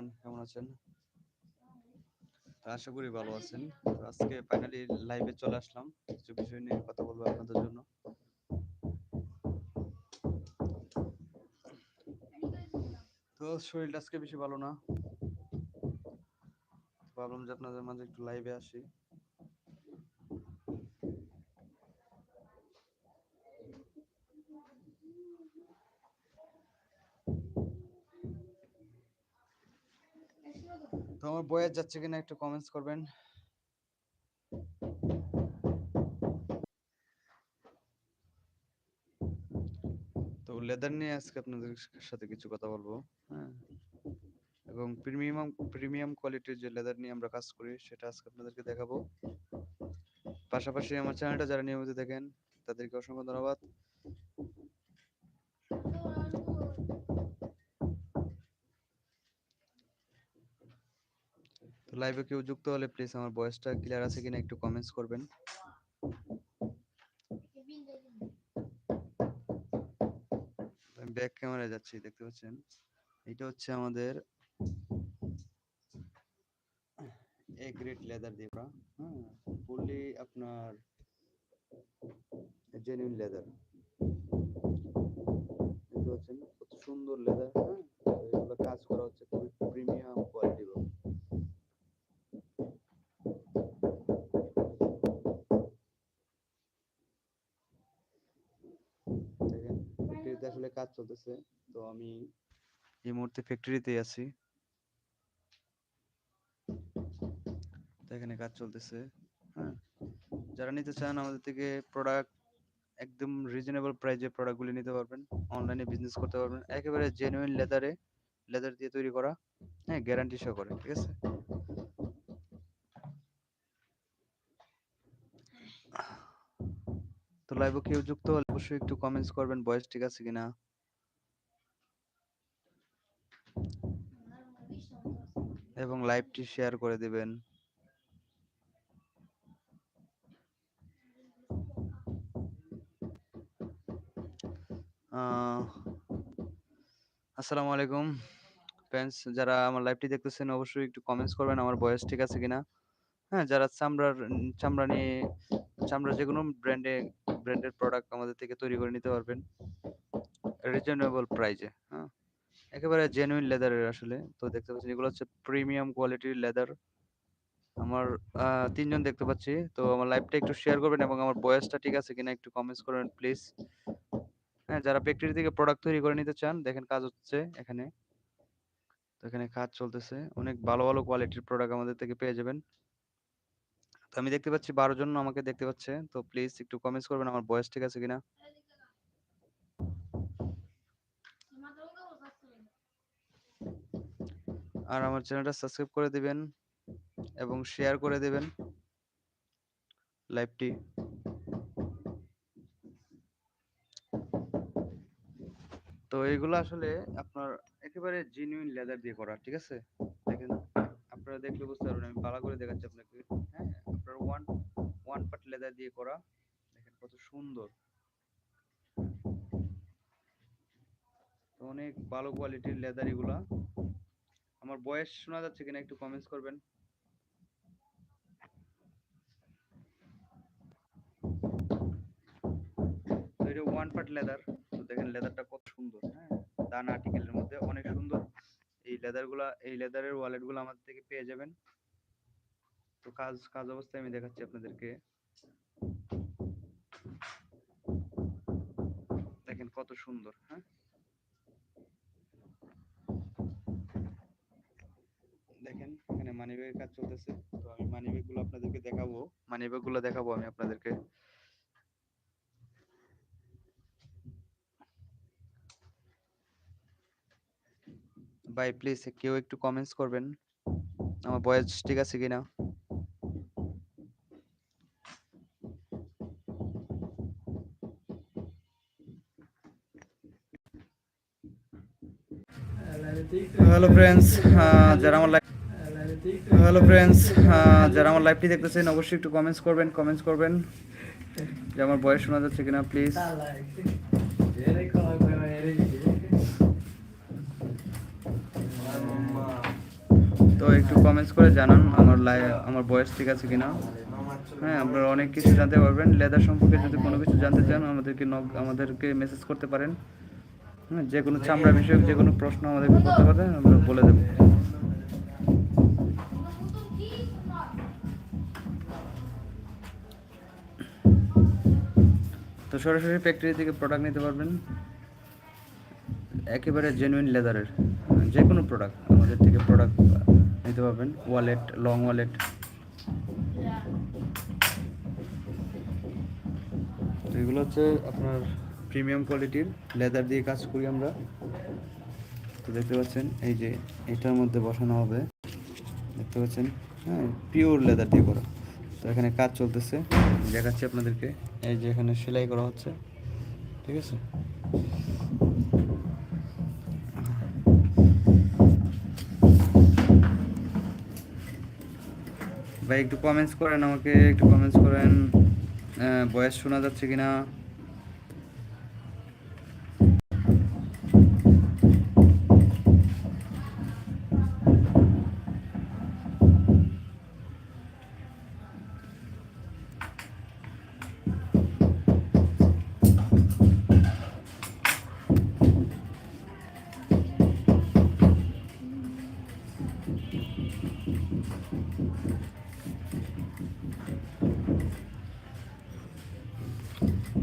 Everyone কেমন আছেন? আশা করি ভালো আছেন। আজকে ফাইনালি লাইভে চলে আসলাম। কিছু বিষয় নিয়ে কথা বলব আপনাদের জন্য। তো শরীরটা আজকে বেশি ভালো না। ভাবলাম যে আপনাদের মাঝে একটু লাইভে আসি। তো আমার বয়স যাচ্ছে কিনা একটু কমেন্টস করবেন। তো লেদার নিয়ে আজকে আপনাদের সাথে কিছু কথা বলব হ্যাঁ। এবং প্রিমিয়াম প্রিমিয়াম কোয়ালিটির যে লেদার নিয়ে আমরা কাজ করি, সেটা আজকে আপনাদেরকে দেখাবো। পাশাপাশি আমার চ্যানেলটা যারা নিয়মিত দেখেন, তাদেরকে অসংখ্য ধন্যবাদ। লাইভে কেউ যুক্ত হলে প্লিজ আমার ভয়েসটা ক্লিয়ার আছে কিনা একটু কমেন্টস করবেন। আমি ব্যাক ক্যামেরায় যাচ্ছি, দেখতে পাচ্ছেন? এটা হচ্ছে আমাদের এ গ্রেড লেদার দিয়ে করা হ্যাঁ ফুললি আপনার জেনুইন লেদার দেখতে পাচ্ছেন? কত সুন্দর লেদার হ্যাঁ? চলতেছে, তো আমি এই মুহূর্তে ফ্যাক্টরিতেই আছি। তো এখানে কাজ চলতেছে হ্যাঁ। যারা নিতে চান আমাদের থেকে প্রোডাক্ট একদম রিজনেবল প্রাইসে প্রোডাক্টগুলি নিতে পারবেন অনলাইনে বিজনেস করতে পারবেন। একেবারে জেনুইন লেদারে লেদার দিয়ে তৈরি করা হ্যাঁ গ্যারান্টি সহ করে ঠিক আছে? তো লাইভে কেউ যুক্ত হলে অবশ্যই একটু কমেন্টস করবেন, বয়স ঠিক আছে কিনা। এবং লাইভটি শেয়ার করে দিবেন। আসসালামু আলাইকুম। ফ্রেন্ডস যারা আমার লাইভটি দেখতেছেন, অবশ্যই একটু কমেন্টস করবেন, আমার বয়স ঠিক আছে কিনা? হ্যাঁ যারা চামড়ার, চামড়া নিয়ে, চামড়ার যে কোনো ব্র্যান্ডে ব্র্যান্ডের প্রোডাক্ট আমাদের থেকে তৈরি করে নিতে পারবেন। রিজনেবল প্রাইজে হ্যাঁ। একেবারে জেনুইন লেদারের আসলে। তো দেখতে পাচ্ছেন, এগুলো হচ্ছে প্রিমিয়াম কোয়ালিটির লেদার আমার তিনজন দেখতে পাচ্ছি। তো আমার লাইভটা একটু শেয়ার করবেন এবং আমার বয়সটা ঠিক আছে কিনা একটু কমেন্টস করবেন প্লিজ হ্যাঁ যারা ফ্যাক্টরি থেকে প্রোডাক্ট তৈরি করে নিতে চান, দেখেন কাজ হচ্ছে এখানে। তো এখানে কাজ চলতেছে। অনেক ভালো ভালো কোয়ালিটির প্রোডাক্ট আমাদের থেকে পেয়ে যাবেন। তো আমি দেখতে পাচ্ছি বারো জন আমাকে দেখতে পাচ্ছে। তো প্লিজ একটু কমেন্টস করবেন, আমার বয়স ঠিক আছে কিনা। আর আমার চ্যানেলটা সাবস্ক্রাইব করে দিবেন এবং শেয়ার করে দিবেন লাইভটি। তো এইগুলো আসলে আপনার একেবারে জেনুইন লেদার দিয়ে করা, ঠিক আছে? দেখেন, আপনারা দেখলে বুঝতে পারবেন, আমি ভালো করে দেখাচ্ছি আপনাকে। হ্যাঁ আপনার ওয়ান ওয়ান পার্ট লেদার দিয়ে করা। দেখেন কত সুন্দর। অনেক ভালো কোয়ালিটির লেদার এগুলা। আমার বয়স শোনা যাচ্ছে কিনা একটু কমেন্টস করবেন। এটা ওয়ান পার্ট লেদার তো দেখেন লেদারটা কত সুন্দর হ্যাঁ? দান আর্টিকেলের মধ্যে অনেক সুন্দর। এই লেদারগুলা এই লেদারের ওয়ালেটগুলো আমাদের থেকে পেয়ে যাবেন। তো কাজ কাজ অবস্থায় আমি দেখাচ্ছি আপনাদেরকে। দেখেন কত সুন্দর হ্যাঁ? এখানে মানিব্যাগের কাজ চলতেছে। তো আমি মানিব্যাগগুলো আপনাদেরকে দেখাবো। মানিব্যাগগুলো দেখাবো আমি আপনাদেরকে। ভাই প্লিজ কেউ একটু কমেন্টস করবেন। আমার বয়স ঠিক আছে কিনা? হ্যালো ফ্রেন্ডস যারা আমার হ্যালো ফ্রেন্ডস যারা আমার লাইভটি দেখতেছেন, অবশ্যই একটু কমেন্টস করবেন কমেন্টস করবেন। যে আমার বয়স শোনা যাচ্ছে কিনা প্লিজ তো একটু কমেন্টস করে জানান আমার লাই আমার বয়স ঠিক আছে কিনা। হ্যাঁ আপনারা অনেক কিছু জানতে পারবেন। লেদার সম্পর্কে যদি কোনো কিছু জানতে চান, আমাদেরকে নক আমাদেরকে মেসেজ করতে পারেন। হ্যাঁ যে কোনো চামড়া বিষয়ক যে কোনো প্রশ্ন আমাদেরকে করতে পারেন, আমরা বলে সরাসরি ফ্যাক্টরি থেকে প্রোডাক্ট নিতে পারবেন। একেবারে জেনুইন লেদারের যে কোনো প্রোডাক্ট আমাদের থেকে প্রোডাক্ট নিতে পারবেন ওয়ালেট লং ওয়ালেট এগুলো হচ্ছে আপনার প্রিমিয়াম কোয়ালিটির লেদার দিয়ে কাজ করি আমরা। তো দেখতে পাচ্ছেন, এই যে এটার মধ্যে বসানো হবে। দেখতে পাচ্ছেন হ্যাঁ পিওর লেদার দিয়ে করা। তো এখানে কাজ চলতেছে। দেখাচ্ছি আপনাদেরকে। এই যে এখানে সেলাই করা হচ্ছে। ঠিক আছে? ভাই, একটু কমেন্টস করেন আমাকে, একটু কমেন্টস করেন। বয়স শোনা যাচ্ছে কিনা?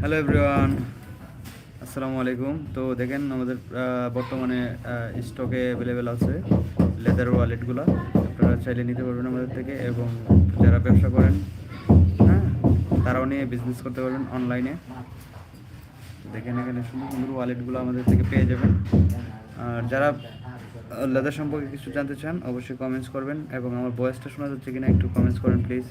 হ্যালো এভরিওয়ান আসসালামু আলাইকুম তো দেখেন আমাদের বর্তমানে স্টকে অ্যাভেলেবেল আছে লেদার ওয়ালেটগুলো আপনারা চাইলে নিতে পারবেন আমাদের থেকে এবং যারা ব্যবসা করেন হ্যাঁ তারাও নিয়ে বিজনেস করতে পারবেন অনলাইনে দেখেন এখানে সুন্দর সুন্দর ওয়ালেটগুলো আমাদের থেকে পেয়ে যাবেন। আর যারা লেদার সম্পর্কে কিছু জানতে চান, অবশ্যই কমেন্টস করবেন এবং আমার বয়সটা শোনা যাচ্ছে কিনা একটু কমেন্টস করেন প্লিজ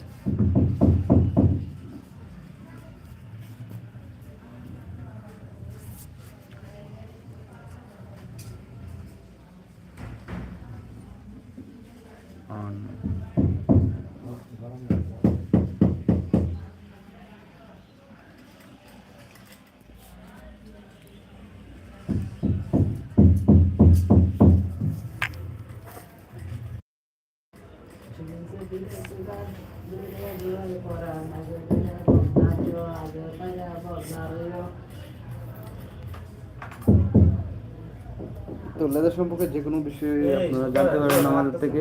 on Thank you. তো লেদার সম্পর্কে যে কোনো বিষয়ে আপনারা জানতে পারবেন আমাদের থেকে।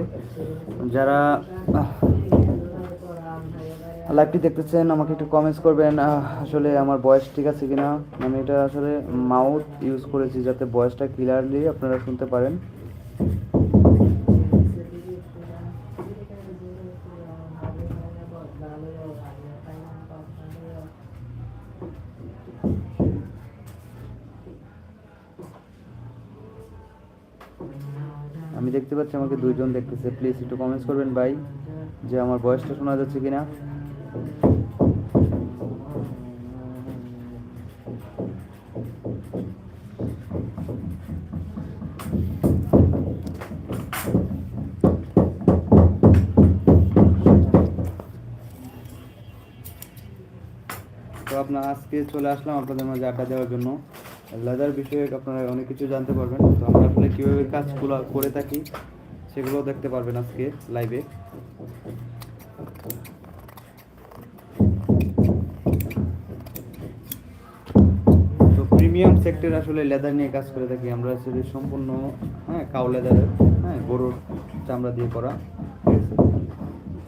যারা লাইভটি দেখতেছেন আমাকে একটু কমেন্টস করবেন আসলে আমার বয়স ঠিক আছে কিনা? আমি এটা আসলে মাউথ ইউজ করেছি যাতে বয়সটা ক্লিয়ারলি আপনারা শুনতে পারেন। পাচ্ছি আমাকে দুইজন দেখতেছে। প্লিজ একটু কমেন্টস করবেন ভাই, যে আমার বয়সটা শোনা যাচ্ছে কিনা। তো আপনার আজকে চলে আসলাম আপনাদের মাঝে আড্ডা দেওয়ার জন্য। লেদার বিষয়ে আপনারা অনেক কিছু জানতে পারবেন। তো আমরা আসলে কীভাবে কাজগুলো করে থাকি সেগুলো দেখতে পারবেন আজকে লাইভে তো প্রিমিয়াম সেক্টর আসলে লেদার নিয়ে কাজ করে থাকি আমরা, আসলে সম্পূর্ণ হ্যাঁ কাউ লেদারের হ্যাঁ গরুর চামড়া দিয়ে করা।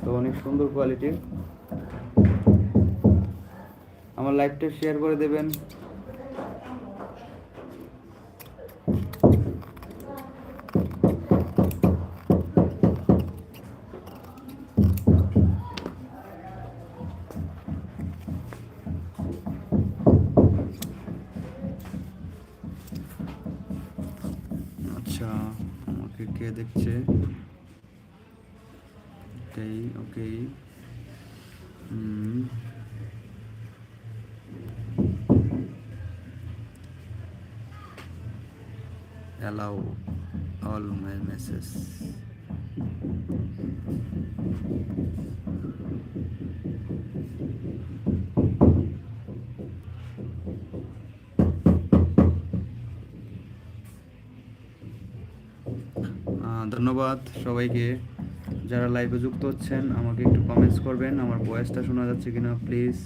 তো অনেক সুন্দর কোয়ালিটির আমার লাইভটা শেয়ার করে দেবেন। কে দেখছে ওকে allow all my messages ধন্যবাদ সবাইকে। যারা লাইভে যুক্ত হচ্ছেন, আমাকে একটু কমেন্টস করবেন, আমার ভয়েসটা শোনা যাচ্ছে কিনা প্লিজ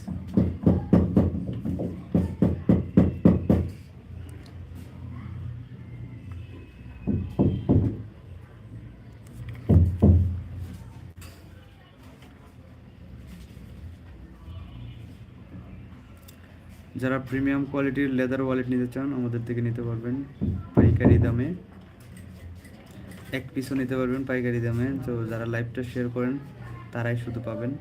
যারা প্রিমিয়াম কোয়ালিটির লেদার ওয়ালেট নিতে চান, আমাদের থেকে নিতে পারবেন পাইকারি দামে। এক পিসও নিতে পারবেন পাইকারি দামে। তো যারা লাইভটা শেয়ার করেন, তারাই শুধু পাবেন।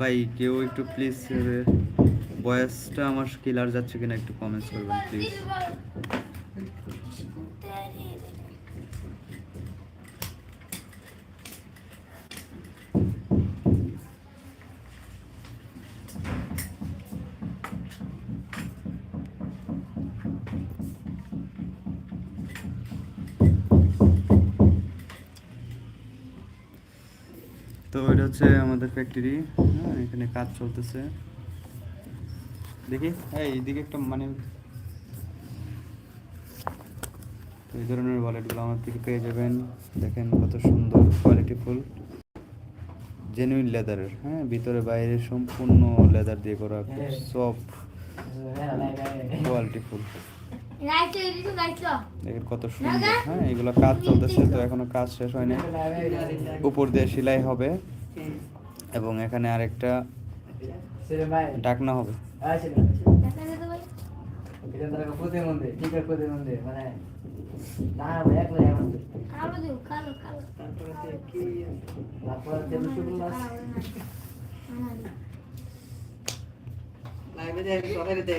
ভাই, কেউ একটু প্লিজ ভয়েসটা আমার ক্লিয়ার যাচ্ছে কিনা একটু কমেন্টস করবেন প্লিজ হচ্ছে আমাদের ফ্যাক্টরি হ্যাঁ এখানে কাজ চলতেছে। দেখি এই এইদিকে একটা মানে তো এই ধরনের ওয়ালেটগুলো আমার থেকে পেয়ে যাবেন। দেখেন কত সুন্দর কোয়ালিটিফুল জেনুইন লেদারের হ্যাঁ ভিতরে বাইরে সম্পূর্ণ লেদার দিয়ে করা খুব সফট কোয়ালিটিফুল লাইট দেখেন কত সুন্দর হ্যাঁ এগুলো কাজ চলতেছে তো এখনও কাজ শেষ হয়নি। উপর দিয়ে সেলাই হবে। এবং এখানে আরেকটা ডাকনা হবে। দেখা